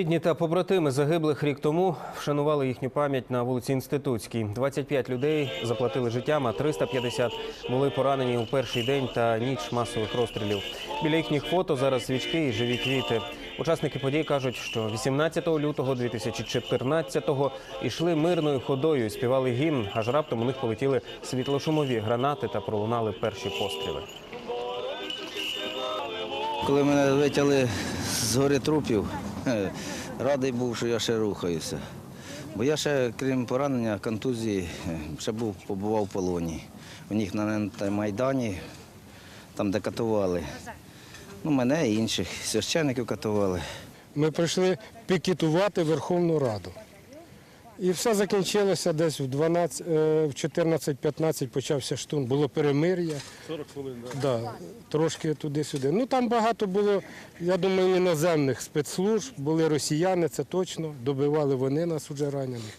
Рідні та побратими загиблих рік тому вшанували їхню пам'ять на вулиці Інститутській. 25 людей заплатили життям, а 350 були поранені у перший день та ніч масових розстрілів. Біля їхніх фото зараз свічки і живі квіти. Учасники подій кажуть, що 18 лютого 2014-го йшли мирною ходою співали гімн, аж раптом у них полетіли світлошумові гранати та пролунали перші постріли. Коли мене витягли з гори трупів, радий був, що я ще рухаюся. Бо я ще, крім поранення, контузії, ще був, побував в полоні. У них на Майдані, там, де катували. Ну, мене і інших священників катували. Ми прийшли пікетувати Верховну Раду. І все закінчилося десь в 12, е, в 14-15 почався штурм, було перемир'я. 40 хвилин, так? Да, трошки туди-сюди. Ну там багато було, я думаю, іноземних спецслужб, були росіяни, це точно. Добивали вони нас уже ранених.